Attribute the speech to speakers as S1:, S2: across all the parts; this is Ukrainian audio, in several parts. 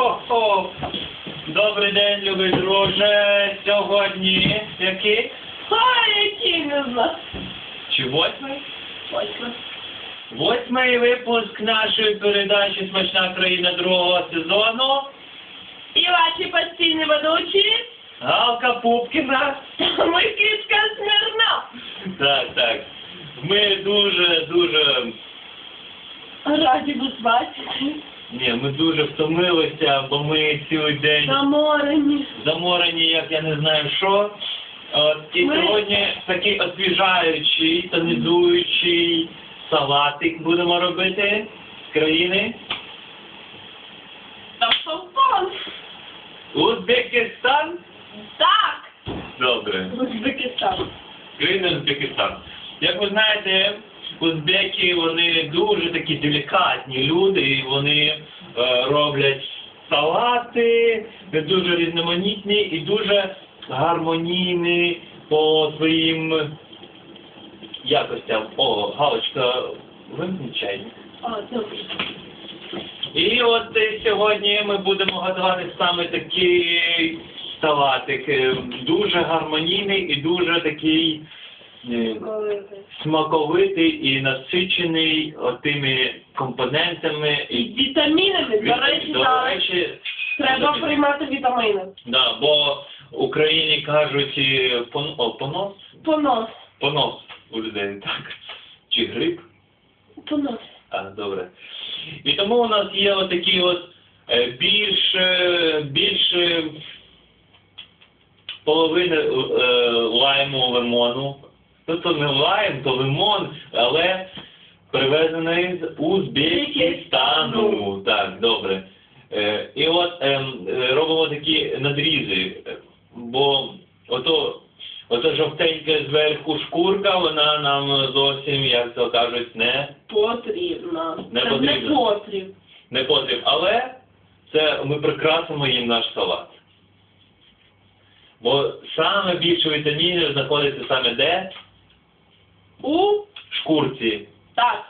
S1: Хо-хо! Добрий день, любий друже. Сьогодні який?
S2: А, який не знаю.
S1: Чи восьмий?
S2: Точно.
S1: Восьмий випуск нашої передачі Смачна країна другого сезону.
S2: І ваші постійні ведучі
S1: Галка Пупкіна.
S2: Микитка Смирнов.
S1: Так, так. Ми дуже, дуже.
S2: Раді вас бачити.
S1: Ні, ми дуже втомилися, бо ми цілий день
S2: Заморені.
S1: заморені, як я не знаю що. От, і
S2: Ми-
S1: сьогодні такий освіжаючий, тонізуючий салатик будемо робити з країни
S2: Та шампан.
S1: Узбекистан.
S2: Так.
S1: Добре.
S2: Узбекистан.
S1: Країна Узбекистан. Як ви знаєте, узбеки вони дуже такі делікатні люди, і вони е, роблять салати, дуже різноманітні і дуже гармонійні по своїм якостям. О, Галочка, вимкніть чайник. І от е, сьогодні ми будемо готувати саме такий салатик. Дуже гармонійний і дуже такий смаковитий і насичений отими компонентами.
S2: І вітамінами, до речі,
S1: до
S2: так.
S1: речі,
S2: Треба
S1: вітаміни.
S2: приймати вітаміни.
S1: Да, бо в Україні кажуть е, пон, о, понос,
S2: Понос.
S1: понос у людей, так. Чи грип.
S2: Понос.
S1: А, добре. І тому у нас є отакі от е, більш, е, більш е, половини е, лайму лимону. Тобто не лайм, то лимон, але привезений з Узбекистану. Так, добре. Е, і от е, робимо такі надрізи, бо ото, ото жовтенька зверху шкурка, вона нам зовсім, як то кажуть, не
S2: Потрібно.
S1: Не
S2: Це
S1: потрібно.
S2: Не потрібно.
S1: не потрібно. Але це ми прикрасимо їм наш салат. Бо саме більше вітамінів знаходиться саме де?
S2: У?
S1: Шкурці,
S2: Так.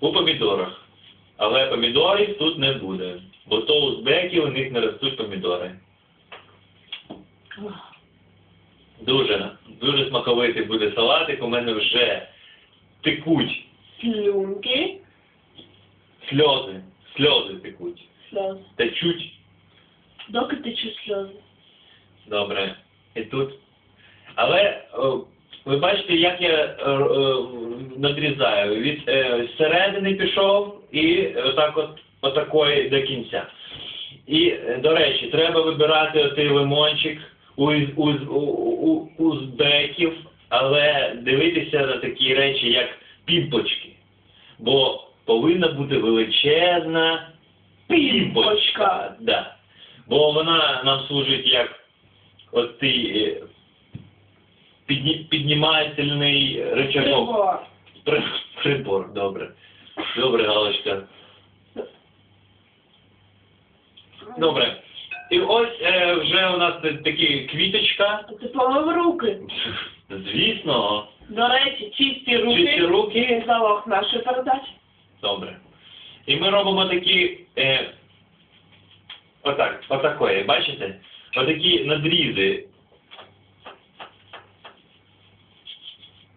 S1: у помідорах. Але помідорів тут не буде. Бо то узбеків у них не ростуть помідори. Дуже, дуже смаковитий буде салатик. У мене вже текуть
S2: Слюнки.
S1: сльози. Сльози текуть.
S2: Сльози.
S1: Течуть.
S2: Доки течуть сльози.
S1: Добре. І тут. Але о, ви бачите, як я е, е, надрізаю. Від е, середини пішов і отак от отакої до кінця. І, е, до речі, треба вибирати отий лимончик у, у, у, у, узбеків, але дивитися на такі речі, як пімпочки. Бо повинна бути величезна пімпочка. Да. Бо вона нам служить як от підні, піднімательний рычажок.
S2: Прибор.
S1: При, прибор, добре. Добре, Галочка. Добре. І ось е, вже у нас такі квіточка.
S2: Ти помив руки.
S1: Звісно,
S2: До речі, чисті руки.
S1: чисті руки.
S2: Залог нашої передачі.
S1: Добре. І ми робимо такі. Е, отак, отакої, бачите? Отакі надрізи.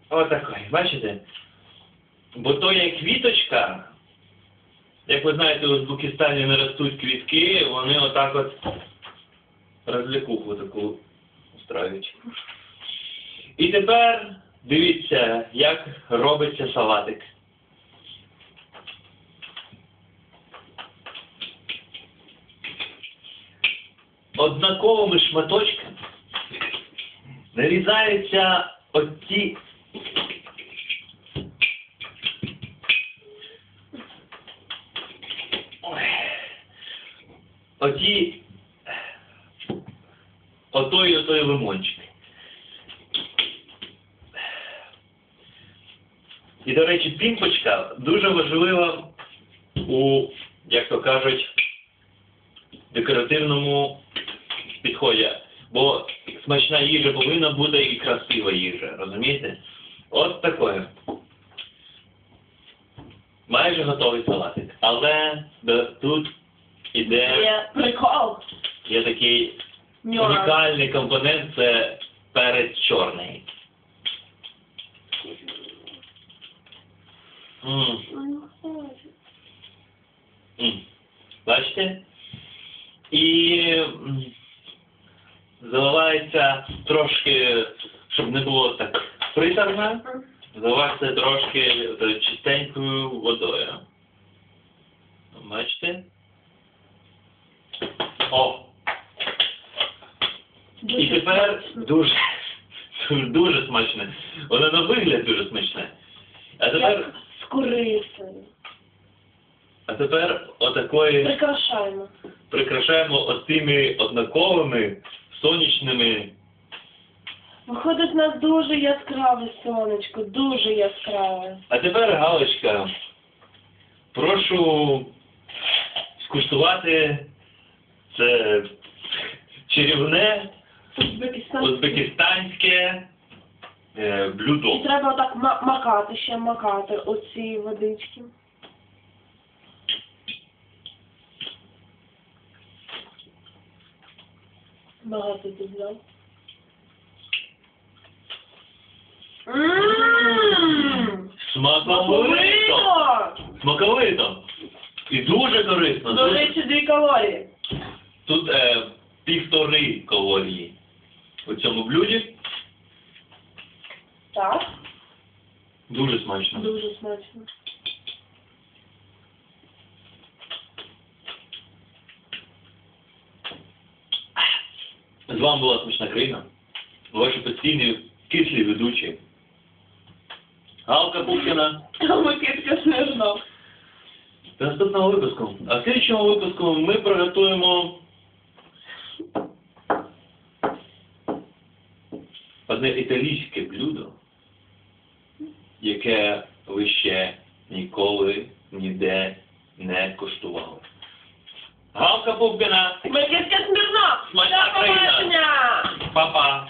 S1: Отакої, бачите? Бо то є квіточка. Як ви знаєте, у Узбекистані не ростуть квітки, вони отак от розлікуху таку устраюють. І тепер дивіться, як робиться салатик. однаковими шматочками нарізаються оці. Оті отой і отой лимончик. І, до речі, пімпочка дуже важлива у, як то кажуть, декоративному підході. Бо смачна їжа повинна бути і красива їжа, розумієте? От такое. Майже готовий салатик. Але тут іде,
S2: Є прикол.
S1: є такий
S2: Нюанс.
S1: унікальний компонент, це перець чорний. М. М. Бачите? І м, заливається трошки, щоб не було так приторно, заливається трошки е, чистенькою водою. Бачите? О! І тепер дуже, дуже смачне. Воно на вигляд дуже смачне. А тепер,
S2: з корицею.
S1: а тепер отакої
S2: Прикрашаємо.
S1: прикрашаємо оцими однаковими сонячними.
S2: Виходить на дуже яскраве сонечко, дуже яскраве.
S1: А тепер, Галочка, прошу скуштувати це чарівне
S2: Узбекистан.
S1: узбекистанське е,
S2: І
S1: блюдо.
S2: треба отак ма- макати, ще макати оці водички. Багато ти взяв.
S1: Смаковито! Смаковито! І дуже корисно.
S2: До
S1: Дуже-
S2: речі, дві калорії.
S1: Тут е, півтори калорії у цьому блюді.
S2: Так,
S1: Дуже смачно.
S2: дуже смачно.
S1: З вами була смачна країна. Ваші постійні кислі ведучі. Галка Пушкіна.
S2: Микитка Снежнов.
S1: До наступного випуску. А в слідчому випуску ми приготуємо одне італійське блюдо, яке ви ще ніколи ніде не куштували. Галка Пупкіна.
S2: Микитка Снежнов!
S1: Смачна
S2: До
S1: країна.
S2: побачення!
S1: Па-па.